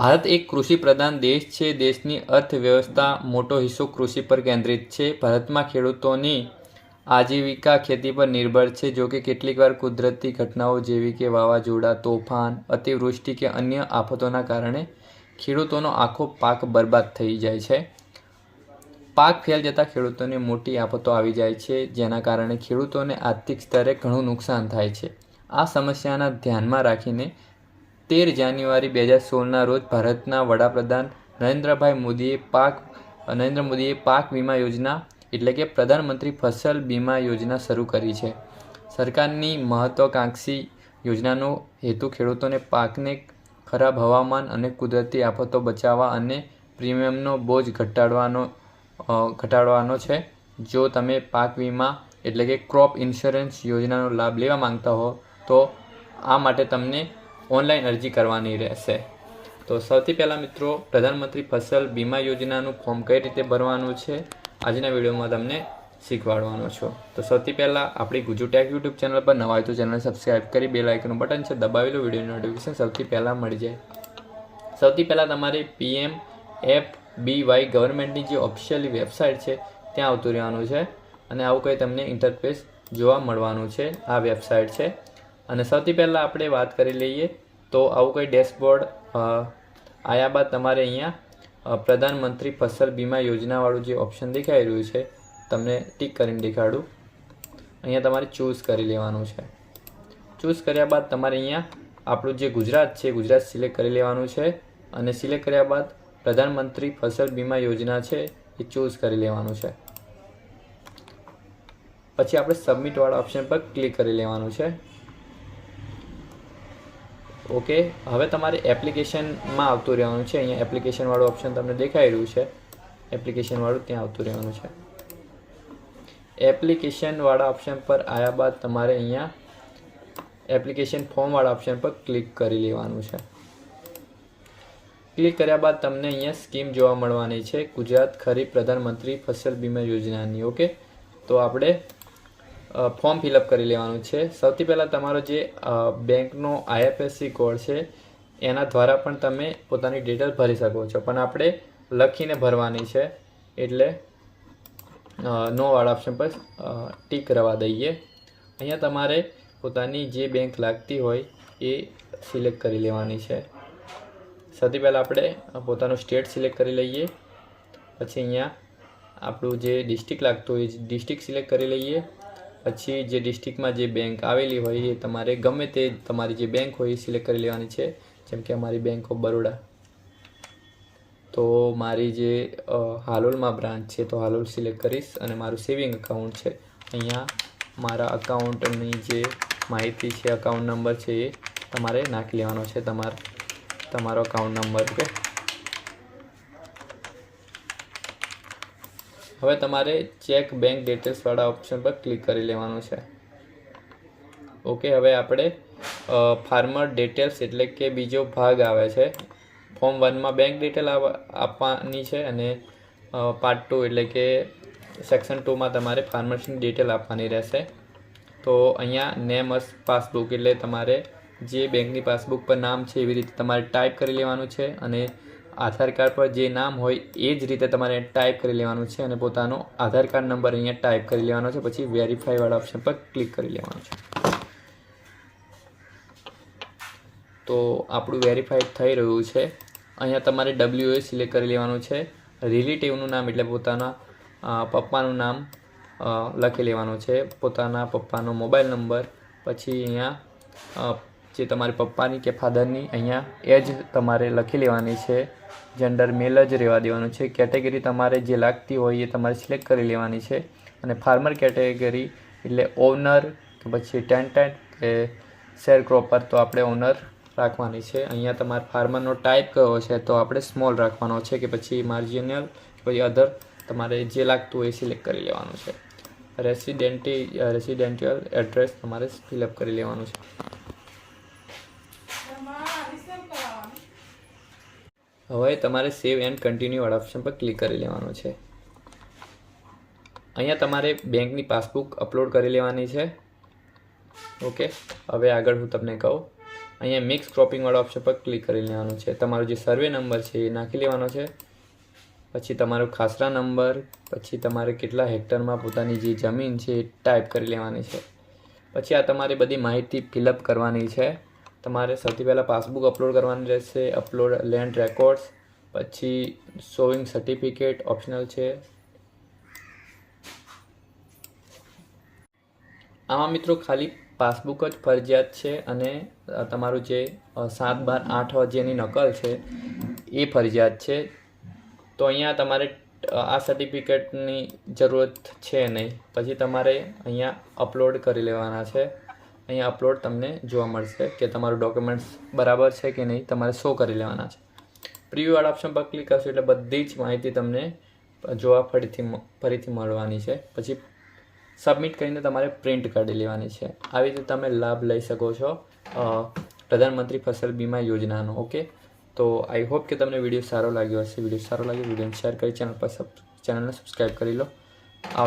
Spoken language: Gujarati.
ભારત એક કૃષિ પ્રધાન દેશ છે. દેશની અર્થવ્યવસ્થા મોટો હિસ્સો કૃષિ પર કેન્દ્રિત છે. ભારતમાં ખેડૂતોની આજીવિકા ખેતી પર નિર્ભર છે. જો કે કેટલીકવાર કુદરતી ઘટનાઓ જેવી કે વાવાઝોડા, તોફાન, અતિવૃષ્ટિ કે અન્ય આફતોના કારણે ખેડૂતોનો આખો પાક બરબાદ થઈ જાય છે. પાક ફેલ જતાં ખેડૂતોને મોટી આફતો આવી જાય છે, જેના કારણે ખેડૂતોને આર્થિક સ્તરે ઘણું નુકસાન થાય છે. આ સમસ્યાના ધ્યાનમાં રાખીને તેર જાન્યુઆરી બે હજાર સોળના રોજ ભારતના વડાપ્રધાન નરેન્દ્રભાઈ મોદીએ પાક, નરેન્દ્ર મોદીએ પાક વીમા યોજના એટલે કે પ્રધાનમંત્રી ફસલ બીમા યોજના શરૂ કરી છે. સરકારની મહત્વાકાંક્ષી યોજનાનો હેતુ ખેડૂતોને પાકને ખરાબ હવામાન અને કુદરતી આફતો બચાવવા અને પ્રીમિયમનો બોજ ઘટાડવાનો ઘટાડવાનો છે. જો તમે પાક વીમા એટલે કે ક્રોપ ઇન્સ્યોરન્સ યોજનાનો લાભ લેવા માંગતા હો, તો આ માટે તમને ઓનલાઈન અરજી કરવાની રહેશે. તો સૌથી પહેલાં મિત્રો, પ્રધાનમંત્રી ફસલ બીમા યોજનાનું ફોર્મ કઈ રીતે ભરવાનું છે? આજના વિડીયોમાં તમને શીખવાડવાનો છું. તો સૌથી પહેલાં આપણી ગુજુ યુટ્યુબ ચેનલ પર નવા તો ચેનલ સબસ્ક્રાઈબ કરી બે લાઇકનું બટન છે, દબાવેલું વીડિયો નોટિફિકેશન સૌથી પહેલાં મળી જાય. સૌથી પહેલાં તમારે પીએમ એફ બી વાય ગવર્મેન્ટની જે ઓફિશિયલી વેબસાઇટ છે, ત્યાં આવતું રહેવાનું છે. અને આવું કંઈ તમને ઇન્ટરફેસ જોવા મળવાનું છે. આ વેબસાઇટ છે. અને સૌથી પહેલાં આપણે વાત કરી લઈએ તો આવું કંઈ ડેશબોર્ડ આવ્યા બાદ તમારે અહીંયા પ્રધાનમંત્રી ફસલ બીમા યોજનાવાળું જે ઓપ્શન દેખાઈ રહ્યું છે, તમને ટીક કરીને દેખાડું. અહીંયા તમારે ચૂઝ કરી લેવાનું છે. ચૂઝ કર્યા બાદ તમારે અહીંયા આપણું જે ગુજરાત છે, ગુજરાત સિલેક્ટ કરી લેવાનું છે અને સિલેક્ટ કર્યા બાદ પ્રધાનમંત્રી ફસલ બીમા યોજના છે એ ચૂઝ કરી લેવાનું છે. પછી આપણે સબમિટવાળા ઓપ્શન પર ક્લિક કરી લેવાનું છે. ઓકે, હવે તમારે એપ્લિકેશનમાં આવતું રહેવાનું છે. અહીંયા એપ્લિકેશનવાળું ઓપ્શન તમને દેખાઈ રહ્યું છે. એપ્લિકેશનવાળું ત્યાં આવતું રહેવાનું છે. એપ્લિકેશનવાળા ઓપ્શન પર આવ્યા બાદ તમારે અહીંયા એપ્લિકેશન ફોર્મવાળા ઓપ્શન પર ક્લિક કરી લેવાનું છે. ક્લિક કર્યા બાદ તમને અહીંયા સ્કીમ જોવા મળવાની છે. ગુજરાત ખરીફ પ્રધાનમંત્રી ફસલ બીમા યોજનાની, ઓકે? તો આપણે ફોર્મ ફિલઅપ કરી લેવાનું છે. સૌથી પહેલાં તમારો જે બેંકનો આઈએફએસસી કોડ છે, એના દ્વારા પણ તમે પોતાની ડિટેલ ભરી શકો છો. પણ આપણે લખીને ભરવાની છે, એટલે નો વાળા ઓપ્શન પર ટીક કરવા દઈએ. અહીંયા તમારે પોતાની જે બેંક લાગતી હોય એ સિલેક્ટ કરી લેવાની છે. સૌથી પહેલાં આપણે પોતાનું સ્ટેટ સિલેક્ટ કરી લઈએ. પછી અહીંયા આપણું જે ડિસ્ટ્રિક્ટ લાગતું હોય ડિસ્ટ્રિક્ટ સિલેક્ટ કરી લઈએ. પછી જે ડિસ્ટ્રિક્ટમાં જે બેંક આવેલી હોય એ તમારે ગમે તે તમારી જે બેંક હોય એ સિલેક્ટ કરી લેવાની છે. જેમ કે અમારી બેંક ઓફ બરોડા તો મારી જે હાલોલમાં બ્રાન્ચ છે તો હાલોલ સિલેક્ટ કરીશ અને મારું સેવિંગ અકાઉન્ટ છે. અહીંયા મારા અકાઉન્ટની જે માહિતી છે અકાઉન્ટ નંબર છે એ તમારે નાખી લેવાનો છે તમારે, તમારો અકાઉન્ટ નંબર ઓકે હવે તમારે ચેક બેંક ડિટેલ્સવાળા ઓપ્શન પર ક્લિક કરી લેવાનું છે. ઓકે હવે આપણે ફાર્મર ડિટેલ્સ એટલે કે બીજો ભાગ આવે છે. ફોર્મ વનમાં બેંક ડિટેલ આપવાની છે અને પાર્ટ ટુ એટલે કે સેક્શન ટુમાં તમારે ફાર્મર્સની ડિટેલ આપવાની રહેશે. તો અહીંયા નેમ અસ પાસબુક એટલે તમારે જે બેંકની પાસબુક પર નામ છે એવી રીતે તમારે ટાઈપ કરી લેવાનું છે અને આધાર કાર્ડ પર જે નામ હોય એ જ રીતે તમારે ટાઈપ કરી લેવાનું છે અને પોતાનો આધાર કાર્ડ નંબર અહીંયા ટાઈપ કરી લેવાનો છે, પછી વેરીફાઈવાળા ઓપ્શન પર ક્લિક કરી લેવાનું છે. તો આપણું વેરીફાઈડ થઈ રહ્યું છે. અહીંયા તમારે ડબલ્યુ એ સિલેક્ટ કરી લેવાનું છે. રિલેટિવનું નામ એટલે પોતાના પપ્પાનું નામ લખી લેવાનું છે. પોતાના પપ્પાનો મોબાઈલ નંબર પછી અહીંયા જે તમારી પપ્પાની કે ફાધરની અહીંયા એજ તમારે લખી લેવાની છે. જેન્ડર મેલ જ રહેવા દેવાનું છે. કેટેગરી તમારે જે લાગતી હોય એ તમારે સિલેક્ટ કરી લેવાની છે. અને ફાર્મર કેટેગરી એટલે ઓનર કે પછી ટેન્ટેન્ટ કે શેર ક્રોપર તો આપણે ઓનર રાખવાની છે. અહીંયા તમારે ફાર્મરનો ટાઈપ કયો છે તો આપણે સ્મોલ રાખવાનો છે કે પછી માર્જિનલ કે પછી અધર તમારે જે લાગતું હોય એ સિલેક્ટ કરી લેવાનું છે. રેસિડેન્ટી રેસિડેન્ટિયલ એડ્રેસ તમારે ફિલઅપ કરી લેવાનું છે. હવે તમારે સેવ એન્ડ કન્ટિન્યુ વાળા ઓપ્શન પર ક્લિક કરી લેવાનું છે. અહીંયા તમારે બેંકની પાસબુક અપલોડ કરી લેવાની છે. ઓકે હવે આગળ હું તમને કહું. અહીંયા મિક્સ ક્રોપિંગવાળા ઓપ્શન પર ક્લિક કરી લેવાનું છે. તમારો જે સર્વે નંબર છે એ નાખી લેવાનો છે. પછી તમારો ખાસરા નંબર પછી તમારે કેટલા હેક્ટરમાં પોતાની જે જમીન છે એ ટાઈપ કરી લેવાની છે. પછી આ તમારે બધી માહિતી ફિલઅપ કરવાની છે. તમારે સૌથી પહેલાં પાસબુક અપલોડ કરવાનું રહેશે, અપલોડ લેન્ડ રેકોર્ડ્સ, પછી સોવિંગ સર્ટિફિકેટ ઓપ્શનલ છે. આમાં મિત્રો ખાલી પાસબુક જ ફરજિયાત છે અને તમારું જે સાત બાર આઠ જેની નકલ છે, એ ફરજિયાત છે. તો અહીંયા તમારે આ સર્ટિફિકેટની જરૂરત છે નહીં. પછી તમારે અહીંયા અપલોડ કરી લેવાના છે. અહીંયા અપલોડ તમને જોવા મળશે કે તમારું ડોક્યુમેન્ટ્સ બરાબર છે કે નહીં તમારે શો કરી લેવાના છે. પ્રિવ્યૂવાળા ઓપ્શન પર ક્લિક કરશો એટલે બધી જ માહિતી તમને જોવા ફરીથી ફરીથી મળવાની છે. પછી સબમિટ કરીને તમારે પ્રિન્ટ કાઢી લેવાની છે. આવી રીતે તમે લાભ લઈ શકો છો પ્રધાનમંત્રી ફસલ બીમા યોજનાનો ઓકે તો આઈ હોપ કે તમને વીડિયો સારો લાગ્યો હશે. વીડિયો સારો લાગ્યો વિડીયોને શેર કરી ચેનલ પર સબ ચેનલને સબસ્ક્રાઈબ કરી લો. આ